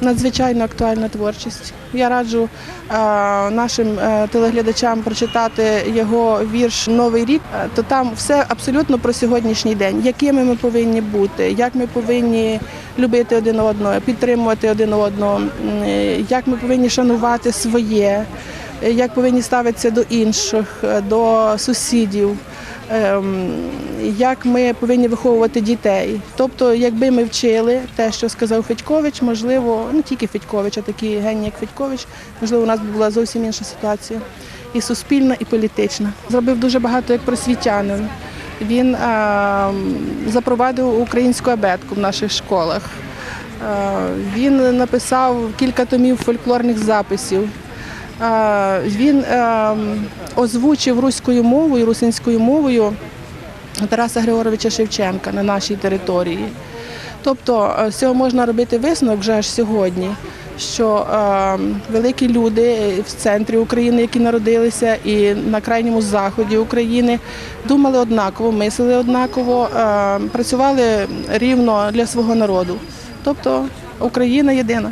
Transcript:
Надзвичайно актуальна творчість. Я раджу е, нашим е, телеглядачам прочитати його вірш Новий рік. Е, То там все абсолютно про сьогоднішній день, якими ми повинні бути, як ми повинні любити один одного, підтримувати один одного, як ми повинні шанувати своє, як повинні ставитися до інших, е, до сусідів. ем, Як ми повинні виховувати дітей. Тобто, якби ми вчили те, що сказав Федькович, можливо, не тільки Федькович, а такі генії, як Федькович, можливо, у нас була зовсім інша ситуація. І суспільна, і політична. Зробив дуже багато як просвітянин. Він е, запровадив українську абетку в наших школах. Е, він написав кілька томів фольклорних записів. Е, Він е, озвучив руською мовою, русинською мовою Тараса Григоровича Шевченка на нашій території. Тобто е, з цього можна робити висновок вже аж сьогодні, що великі люди в центрі України, які народилися, і на крайньому заході України думали однаково, мислили однаково, працювали рівно для свого народу. Тобто Україна єдина.